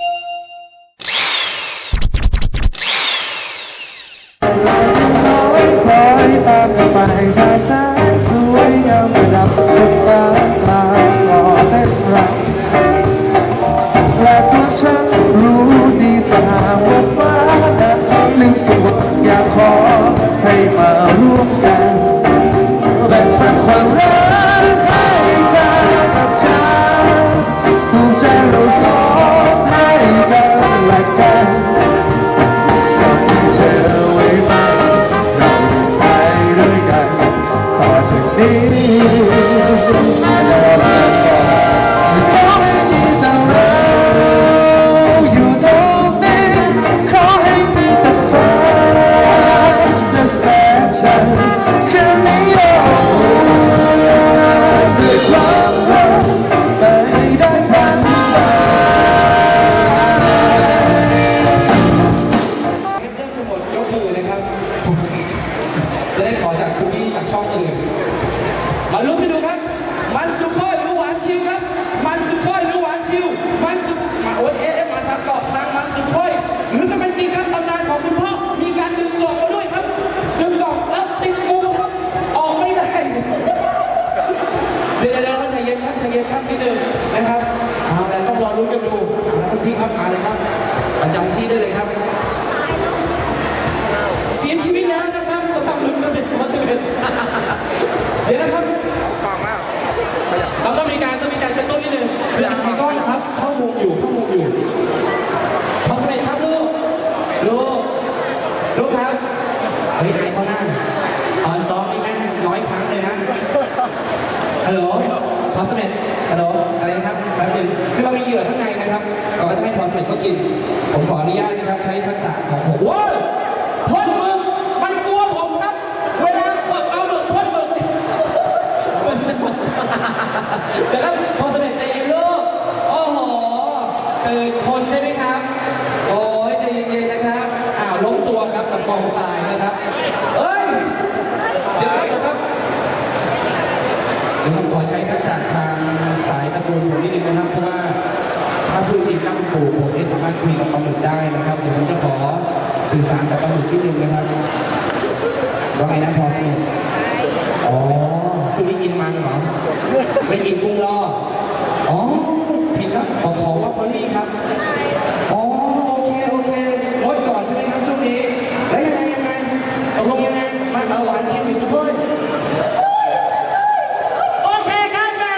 you ช่องอื่น มาลุ้นกันดูครับ มันสุโขอยหรือหวานชิวครับ มันสุโขอยหรือหวานชิว มันสุมาโอ้ยเอ๊ะมาทางเกาะทางมันสุโขอยหรือจะเป็นจริงครับตำนานของคุณพ่อ มีการดึงกล่องมาด้วยครับ ดึงกล่องแล้วติดงูครับ ออกไม่ได้ เดี๋ยวเดี๋ยวใจเย็นครับใจเย็นครับนิดนึงนะครับเอาละต้องรอลุ้นกันดูเอาละคุณพี่ครับมาเลยครับประจำที่ได้เลยครับเสียชีวิตแล้วนะครับสำหรับลุงสมิทมาสมิท เดี๋ยวนะครับฟังมากเราต้องมีการต้องมีการกระตุ้นนิดนึงคือไอ้ก้อนครับ เข้ามุมอยู่เข้ามุมอยู่พอสมิทครับลูกลูกลูกครับเฮ้ยไอ้เขาหน้าตอนซ้อมนี่แม่งร้อยครั้งเลยนะฮัลโหลพอสมิทฮัลโหลอะไรนะครับแป๊บนึงคือเรามีเหยื่อข้างในนะครับเราก็จะให้พอสมิทเขากิน ผมขออนุญาตนะครับใช้ทักษะของผมว้าวพ่นหมึกมันกลัวผมครับ เวลาฝักเอาหมึกพ่นหมึก เดี๋ยวครับพอสำเร็จใจเย็นลูกโอ้โหตื่นคนใช่ไหมครับ โอ้ยใจเย็นๆนะครับ อ้าวล้มตัวครับกับกองทรายนะครับ เฮ้ย เดี๋ยวครับเดี๋ยวครับเดี๋ยวผมขอใช้ทักษะทางสายตะกูลผมนิดนึงนะครับ เพราะว่าถ้าพูดจริงตั้งปู่ผมไม่สามารถคุยกับปลาหมึกได้นะครับ เดี๋ยวผมจะขอสื่อสารกับปลาหมึกนิดนึงนะครับว่าไงนะพอสำเร็จ อ๋อช่วงนี้กินมันเหรอ ไม่กินกุ้งรอบอ๋อ ผิดครับขอขอว่าพอลี่ครับ อ๋อ โอเค โอเคงดก่อนใช่ไหมครับช่วงนี้ แล้วยังไงยังไงตกลงยังไงมาเอาหวานชิมอีกสักถ้วยโอเคครับแม่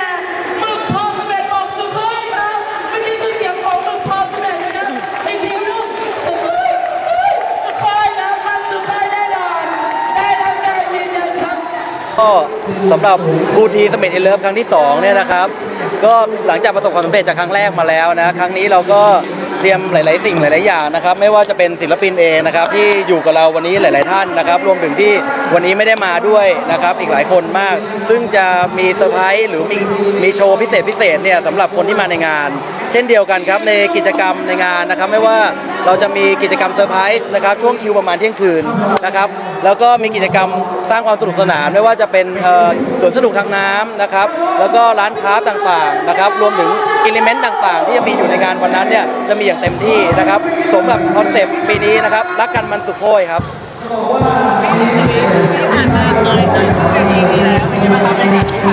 หมึกพอสำเร็จบอกสุโขยครับเมื่อกี้คือเสียงของหมึกพอสำเร็จนะครับไอ้ทีมลูกสุโขยเฮ้ยสุโขยนะมันสุโขยแน่นอนได้รับการยืนยันครับ ก็สำหรับครูทีสเมดเอเลิฟครั้งที่2เนี่ยนะครับ ก็หลังจากประสบความสำเร็จจากครั้งแรกมาแล้วนะ ครั้งนี้เราก็เตรียมหลาย ๆ สิ่งหลาย ๆ อย่างนะครับ ไม่ว่าจะเป็นศิลปินเองนะครับ ที่อยู่กับเราวันนี้หลาย ๆ ท่านนะครับ รวมถึงที่วันนี้ไม่ได้มาด้วยนะครับ อีกหลายคนมาก ซึ่งจะมีเซอร์ไพรส์หรือมีมีโชว์พิเศษพิเศษเนี่ยสำหรับคนที่มาในงาน เช่นเดียวกันครับในกิจกรรมในงานนะครับ ไม่ว่าเราจะมีกิจกรรมเซอร์ไพรส์นะครับช่วงคิวประมาณเที่ยงคืนนะครับ แล้วก็มีกิจกรรมสร้างความสนุกสนานไม่ว่าจะเป็นสวนสนุกทางน้ำนะครับ แล้วก็ร้านค้าต่างๆนะครับ รวมถึงอิเลเมนต์ต่างๆ ที่จะมีอยู่ในงานวันนั้นเนี่ยจะมีอย่างเต็มที่นะครับสมกับคอนเซปต์ปีนี้นะครับ รักกันมันสุขโข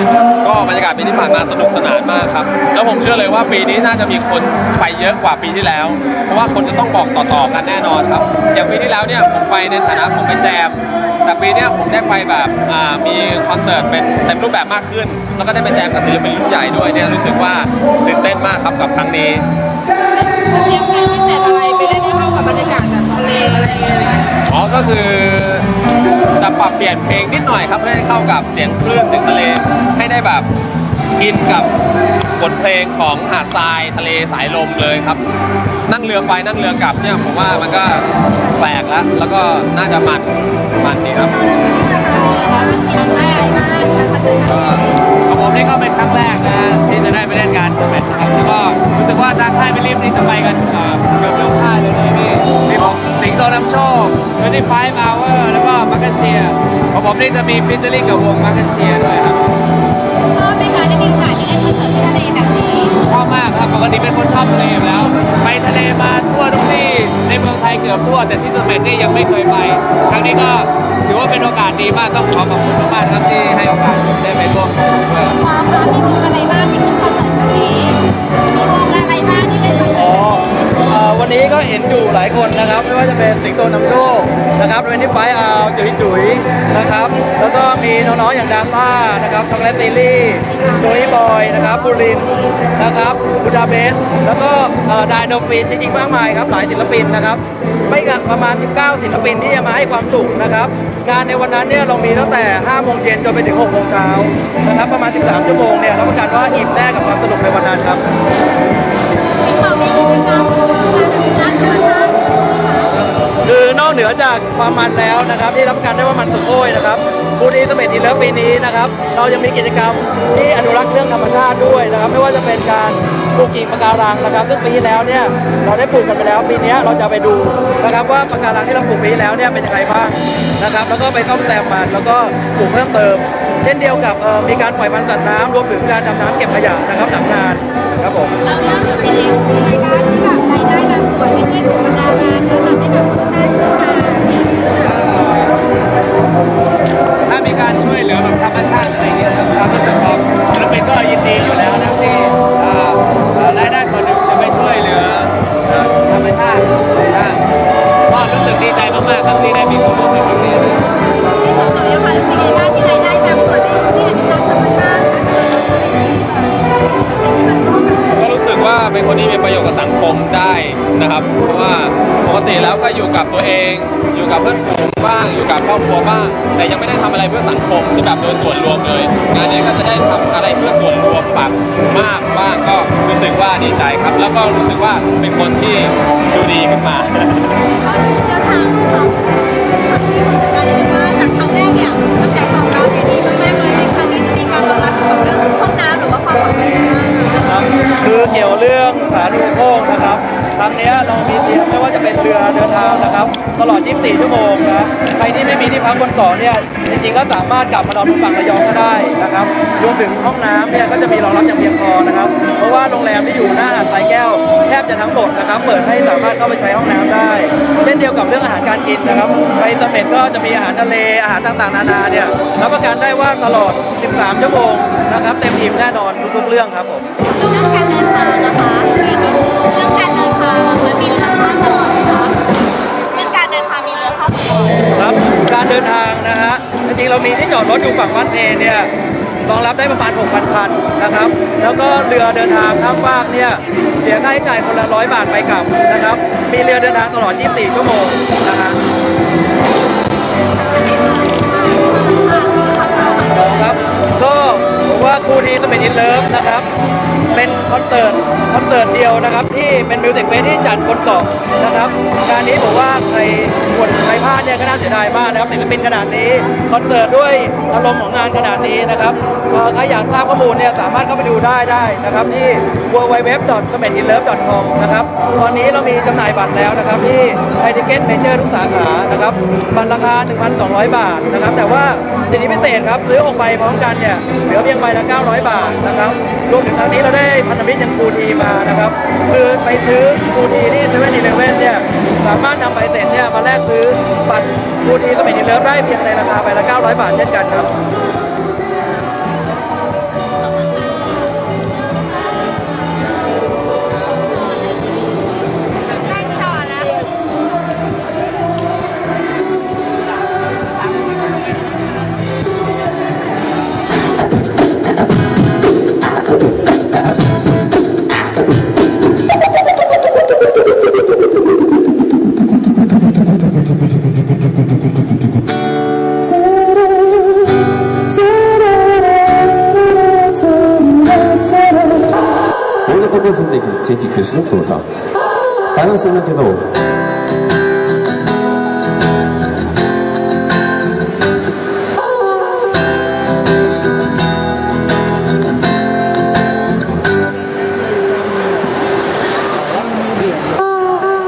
ยครับก็บรรยากาศปีที่ผ่านมาสนุกสนานมากครับ แล้วผมเชื่อเลยว่าปีนี้น่าจะมีคนไปเยอะกว่าปีที่แล้ว เพราะว่าคนจะต้องบอกต่อๆกันแน่นอนครับ อย่างปีที่แล้วเนี่ยผมไปในฐานะผมไปแจม แต่ปีเนี้ยผมได้ไปแบบอ่ามีคอนเสิร์ตเป็นเต็มรูปแบบมากขึ้น แล้วก็ได้ไปแจมกับศิลปินรุ่นใหญ่ด้วยเนี่ยรู้สึกว่าตื่นเต้นมากครับกับครั้งนี้ เตรียมงานพิเศษอะไรไปเล่นให้เข้ากับบรรยากาศ แบบทะเลอะไรอย่างเงี้ยอ๋อก็คือจะปรับเปลี่ยนเพลงนิดหน่อยครับเพื่อให้เข้ากับเสียงคลื่นเสียงทะเลให้ได้แบบอินกับบทเพลงของหาดทรายทะเลสายลมเลยครับ นั่งเรือไปนั่งเรือกลับเนี่ยผมว่ามันก็แปลกแล้วแล้วก็น่าจะมันมันดีครับ ครั้งแรกนะคอนเสิร์ตครั้งแรกของผม นี่ก็เป็นครั้งแรกนะที่จะได้ไปเล่นการสมเด็จครับแล้วก็รู้สึกว่าทางค่ายไม่รีบนี่จะไปกันเอ่อเกือบทุกค่ายเลยนี่มีมีของสิงโตนำโชค25 hour แล้วก็มาร์คเซียของผมนี่จะมีฟิชเชอร์ลิงกับวงมาร์คเซียด้วยครับ ชอบไหมคะได้มีโอกาสได้เล่นคอนเสิร์ตที่ทะเลแบบนี้ ชอบมากครับ ปกติเป็นคนชอบทะเลอยู่แล้ว ไปทะเลมาทั่วทุกที่ในเมืองไทยเกือบทั่ว แต่ที่สเปนนี่ยังไม่เคยไป ครั้งนี้ก็ถือว่าเป็นโอกาสดีมากต้องขอขอบคุณมากครับที่ให้โอกาสผมได้ไปร่วมด้วย ความรักมีวงอะไรบ้างที่คุณตัดสินวันนี้มีวงอะไรบ้างที่ นี้ก็เห็นอยู่หลายคนนะครับ ไม่ว่าจะเป็นสิงโตนำโชคนะครับเรนนี่ไฟอาวจุ๋ยจุ๋ยนะครับ แล้วก็มีน้องๆอย่างดาต้านะครับช็อกโกแลตซีรีส์โจนี่บอยนะครับบูรินนะครับบูดาเบส แล้วก็ไดโนฟินจริงๆมากมายครับหลายศิลปินนะครับไม่กันประมาณ 19 ศิลปินที่จะมาให้ความสุขนะครับงานในวันนั้นเนี่ยเรามีตั้งแต่ 5 โมงเย็นจนไปถึง 6 โมงเช้านะครับประมาณ 13 ชั่วโมงเนี่ยรับประกันว่าอิ่มแน่กับความสนุกในวันนั้นครับ คือนอกเหนือจากความมันแล้วนะครับ ที่รับกันได้ว่ามันสุดโอยนะครับบูดีสเมดอีเลิฟปีนี้นะครับ เรายังมีกิจกรรมที่อนุรักษ์เรื่องธรรมชาติด้วยนะครับ ไม่ว่าจะเป็นการปลูกกิ่งปะการังนะครับ ซึ่งปีที่แล้วเนี่ยเราได้ปลูกกันไปแล้วปีนี้เราจะไปดูนะครับว่าปะการังที่เราปลูกปีแล้วเนี่ยเป็นยังไงบ้างนะครับ แล้วก็ไปซ่อมแซมมันแล้วก็ปลูกเพิ่มเติม เช่นเดียวกับมีการปล่อยพันสัตว์น้ำรวมถึงการดำน้ำเก็บขยะนะครับหลังงานครับผมา ครับ เพราะว่าปกติแล้วก็อยู่กับตัวเอง อยู่กับเพื่อนฝูงบ้าง อยู่กับครอบครัวบ้าง แต่ยังไม่ได้ทำอะไรเพื่อสังคมที่แบบโดยส่วนรวมเลย งานนี้ก็จะได้ทำอะไรเพื่อส่วนรวมแบบมากบ้างก็รู้สึกว่าดีใจครับ แล้วก็รู้สึกว่าเป็นคนที่ดูดีขึ้นมาเรื่องทางของผู้จัดการเรียว่าจากครั้งแรกเนี่ยกระแสตอบรับเนี่ยดีมากๆเลย ริงๆก็สามารถกลับมานอนบนฝั่งระยองก็ได้นะครับ รวมถึงห้องน้ำเนี่ยก็จะมีรองรับอย่างเพียงพอนะครับ เพราะว่าโรงแรมที่อยู่หน้าหาดทรายแก้วแทบจะทั้งหมดนะครับเปิดให้สามารถเข้าไปใช้ห้องน้ำได้ เช่นเดียวกับเรื่องอาหารการกินนะครับไปเสม็ดก็จะมีอาหารทะเลอาหารต่างๆ นานาเนี่ยรับประกันได้ว่าตลอด 13 ชั่วโมงนะครับเต็มอิ่มแน่นอนทุกๆเรื่องครับผมเรื่องการเดินทางนะคะเรื่องการเดินทางมันมีเรือข้ามจังหวัดไหมคะเรื่องการเดินทางมีเรือข้ามจังหวัดครับการเดินทางนะฮะ จริงๆเรามีที่จอดรถอยู่ฝั่งวัดเพเนี่ยรองรับได้ประมาณ 6,000 คันนะครับ แล้วก็เรือเดินทางข้ามฟากเนี่ยเสียค่าใช้จ่ายคนละร้อยบาทไปกลับนะครับ มีเรือเดินทางตลอด 24 ชั่วโมงนะฮะต่อครับ ก็ผมว่าครูทีสเปนอินเลิฟนะครับ เป็นคอนเสิร์ตคอนเสิร์ตเดียวนะครับ ที่เป็นมิวสิกเฟสที่จัดบนเกาะนะครับงานนี้ผมว่าใครควรใครพลาดเนี่ยก็น่าเสียดายมากนะครับศิลปินขนาดนี้คอนเสิร์ตด้วยอารมณ์ของงานขนาดนี้นะครับเออใครอยากทราบข้อมูลเนี่ยสามารถเข้าไปดูได้ได้นะครับที่ www.smetinlove.com นะครับตอนนี้เรามีจำหน่ายบัตรแล้วนะครับที่ไททิเก็ตเมเจอร์ทุกสาขานะครับบัตรราคา 1,200 บาทนะครับแต่ว่าสิทธิพิเศษครับซื้อ6ใบพร้อมกันเนี่ยเหลือเพียงใบละ 900 บาทนะครับรวมถึงครั้งนี้เราได้พันธมิตรย่างคูทีมานะครับคือไปซื้อคูทีที่เซเว่นอีเลฟเว่นเนี่ยสามารถนำใบเสร็จเนี่ยมาแลกซื้อบัตรคูทีสเปนอีเลฟได้เพียงในราคาใบละ900 บาทเช่นกันครับ 선배님 진짜 교수님보다. 다른 선배님도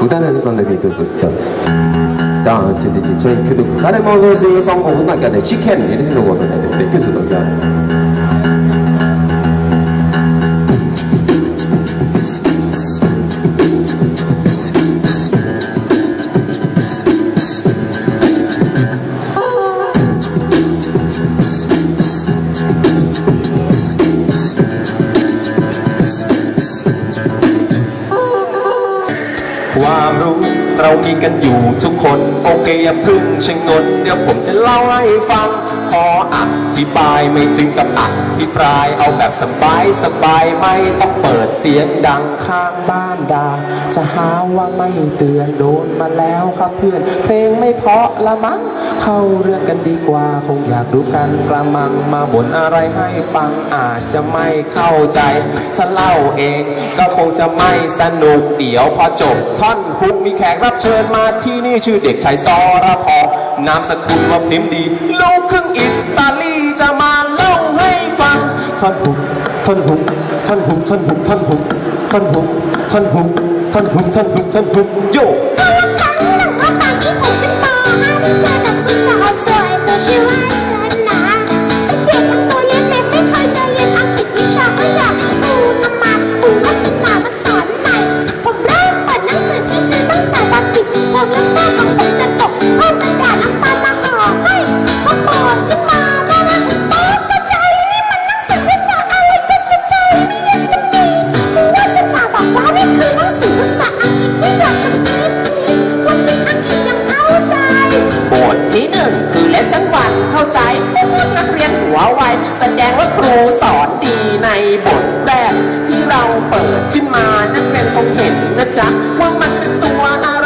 우단에서 건드리도 그때 나 진짜 저희 교도 그간에 먹으세요 성공은 나니까 내 시켄 이런 식으로 거든요 교수도 그냥. ความรู้ เรามีกันอยู่ทุกคน โอเคอย่าพึ่งชะงนเดี๋ยวผมจะเล่าให้ฟัง ขออธิบายไม่ถึงกับอธิปรายเอาแบบสบายสบายไม่ต้องเปิดเสียงดังข้างบ้านด่าจะหาว่าไม่เตือนโดนมาแล้วครับเพื่อน เพลงไม่เพราะละมั้งเข้าเรื่องกันดีกว่าคงอยากดูกันกระมังมาบ่นอะไรให้ฟังอาจจะไม่เข้าใจถ้าเล่าเองก็คงจะไม่สนุกเดี๋ยวพอจบท่อนฮุกมีแขกรับเชิญมาที่นี่ชื่อเด็กชายซอระพอนามสกุลว่าพริมดีลูก ครึ่งอิตาลีจะมาเล่าให้ฟังท่อนฮุกท่อนฮุกท่อนฮุกท่อนฮุกท่อนฮุกท่อนฮุกท่อนฮุกท่อนฮุกท่อนฮุกท่อนฮุกโยก็ แดงว่าครูสอนดีในบทแรกที่เราเปิดขึ้นมานั่นเป็นคงเห็นนะจ๊ะว่ามันเป็นตัวอะ